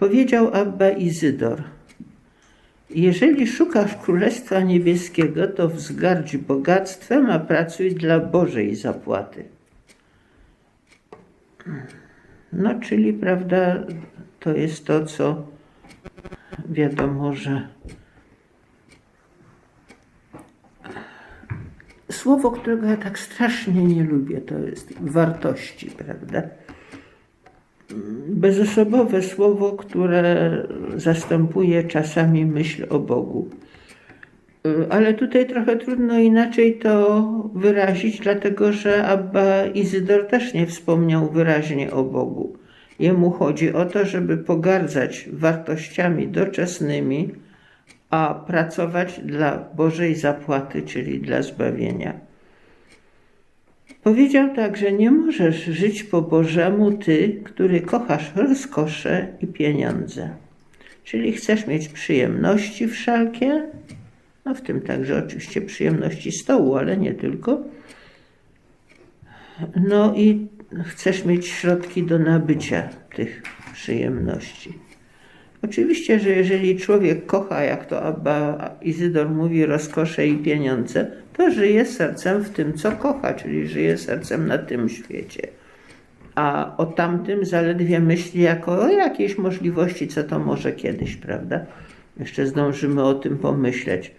Powiedział Abba Izydor, jeżeli szukasz Królestwa Niebieskiego, to wzgardź bogactwem, a pracuj dla Bożej zapłaty. No, czyli prawda, to jest to, co wiadomo, że słowo, którego ja tak strasznie nie lubię, to jest wartości, prawda? Bezosobowe słowo, które zastępuje czasami myśl o Bogu. Ale tutaj trochę trudno inaczej to wyrazić, dlatego że Abba Izydor też nie wspomniał wyraźnie o Bogu. Jemu chodzi o to, żeby pogardzać wartościami doczesnymi, a pracować dla Bożej zapłaty, czyli dla zbawienia. Powiedział także: Nie możesz żyć po Bożemu ty, który kochasz rozkosze i pieniądze. Czyli chcesz mieć przyjemności wszelkie, no w tym także oczywiście przyjemności stołu, ale nie tylko. No i chcesz mieć środki do nabycia tych przyjemności. Oczywiście, że jeżeli człowiek kocha, jak to Abba Izydor mówi, rozkosze i pieniądze, to żyje sercem w tym, co kocha, czyli żyje sercem na tym świecie. A o tamtym zaledwie myśli jako o jakiejś możliwości, co to może kiedyś, prawda? Jeszcze zdążymy o tym pomyśleć.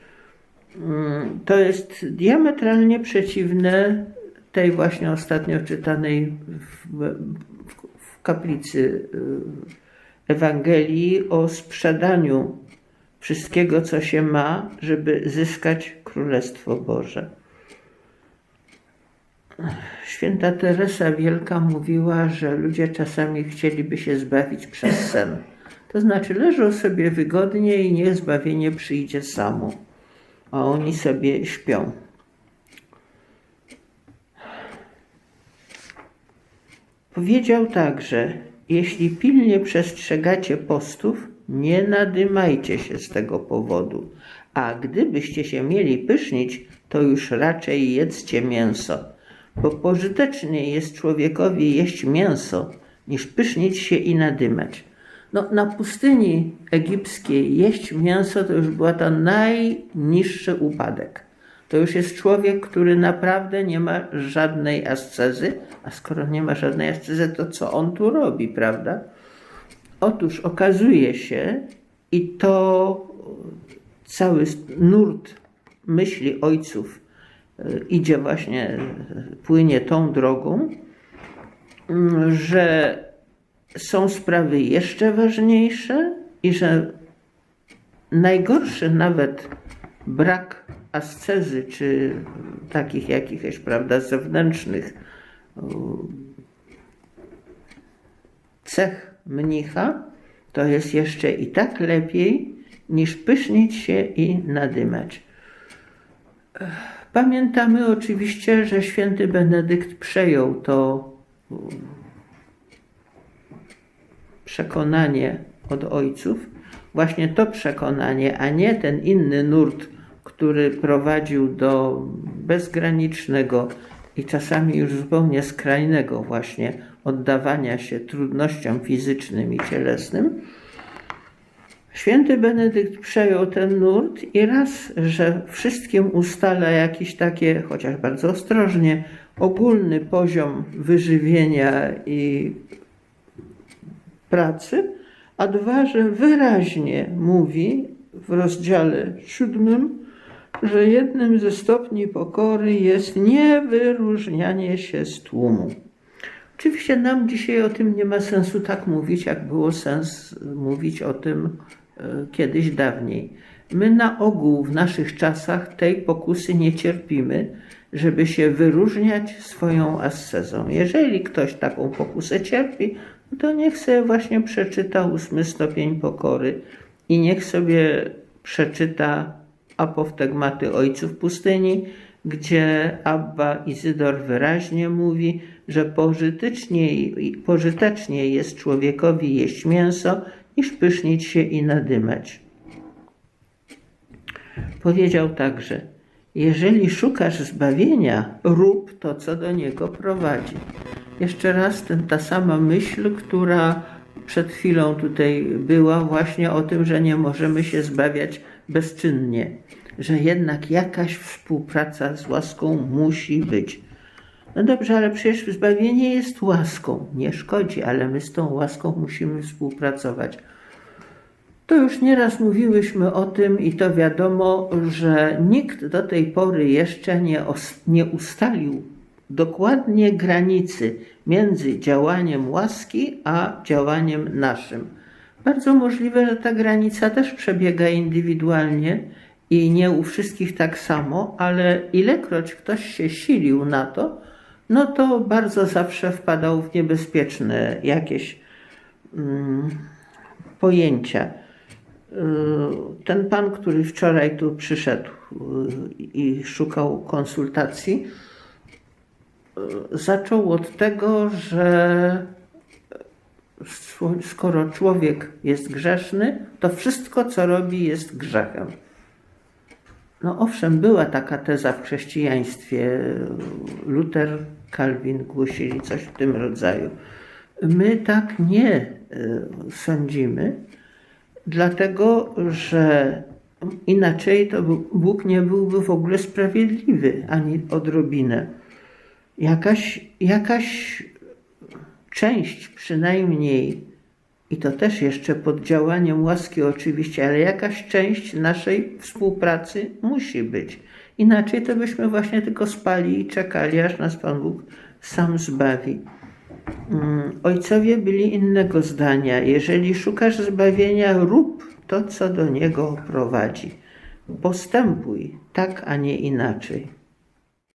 Mm, To jest diametralnie przeciwne tej właśnie ostatnio czytanej w, w, kaplicy y, Ewangelii o sprzedaniu wszystkiego, co się ma, żeby zyskać Królestwo Boże. Święta Teresa Wielka mówiła, że ludzie czasami chcieliby się zbawić przez sen. To znaczy leżą sobie wygodnie i niech zbawienie przyjdzie samo, a oni sobie śpią. Powiedział także, jeśli pilnie przestrzegacie postów, nie nadymajcie się z tego powodu, a gdybyście się mieli pysznić, to już raczej jedzcie mięso, bo pożytecznie jest człowiekowi jeść mięso, niż pysznić się i nadymać. No, na pustyni egipskiej jeść mięso to już była to najniższy upadek. To już jest człowiek, który naprawdę nie ma żadnej ascezy, a skoro nie ma żadnej ascezy, to co on tu robi, prawda? Otóż okazuje się, i to cały nurt myśli ojców y, idzie właśnie, y, płynie tą drogą, y, że są sprawy jeszcze ważniejsze i że najgorszy nawet brak ascezy, czy takich jakichś, prawda, zewnętrznych cech mnicha, to jest jeszcze i tak lepiej, niż pysznić się i nadymać. Pamiętamy oczywiście, że święty Benedykt przejął to przekonanie od ojców, właśnie to przekonanie, a nie ten inny nurt, który prowadził do bezgranicznego i czasami już zupełnie skrajnego właśnie oddawania się trudnościom fizycznym i cielesnym. Święty Benedykt przejął ten nurt i raz, że wszystkim ustala jakiś takie, chociaż bardzo ostrożnie, ogólny poziom wyżywienia i pracy, a dwa, że wyraźnie mówi w rozdziale siódmym, że jednym ze stopni pokory jest niewyróżnianie się z tłumu. Oczywiście nam dzisiaj o tym nie ma sensu tak mówić, jak było sens mówić o tym e, kiedyś dawniej. My na ogół w naszych czasach tej pokusy nie cierpimy, żeby się wyróżniać swoją ascezą. Jeżeli ktoś taką pokusę cierpi, no to niech sobie właśnie przeczyta ósmy stopień pokory i niech sobie przeczyta apoftegmaty ojców pustyni, gdzie Abba Izydor wyraźnie mówi, że pożytecznie jest człowiekowi jeść mięso, niż pysznić się i nadymać. Powiedział także, jeżeli szukasz zbawienia, rób to, co do niego prowadzi. Jeszcze raz ten, ta sama myśl, która przed chwilą tutaj była właśnie o tym, że nie możemy się zbawiać bezczynnie, że jednak jakaś współpraca z łaską musi być. No dobrze, ale przecież zbawienie jest łaską, nie szkodzi, ale my z tą łaską musimy współpracować. To już nieraz mówiłyśmy o tym i to wiadomo, że nikt do tej pory jeszcze nie, nie ustalił dokładnie granicy między działaniem łaski a działaniem naszym. Bardzo możliwe, że ta granica też przebiega indywidualnie i nie u wszystkich tak samo, ale ilekroć ktoś się silił na to, no to bardzo zawsze wpadał w niebezpieczne jakieś mm, pojęcia. Y, Ten pan, który wczoraj tu przyszedł y, i szukał konsultacji, y, zaczął od tego, że skoro człowiek jest grzeszny, to wszystko, co robi, jest grzechem. No owszem, była taka teza w chrześcijaństwie. Luther, Kalwin głosili coś w tym rodzaju. My tak nie y, sądzimy, dlatego że inaczej to Bóg nie byłby w ogóle sprawiedliwy ani odrobinę. Jakaś, jakaś część przynajmniej, i to też jeszcze pod działaniem łaski oczywiście, ale jakaś część naszej współpracy musi być. Inaczej to byśmy właśnie tylko spali i czekali, aż nas Pan Bóg sam zbawi. Mm, Ojcowie byli innego zdania. Jeżeli szukasz zbawienia, rób to, co do niego prowadzi. Postępuj tak, a nie inaczej.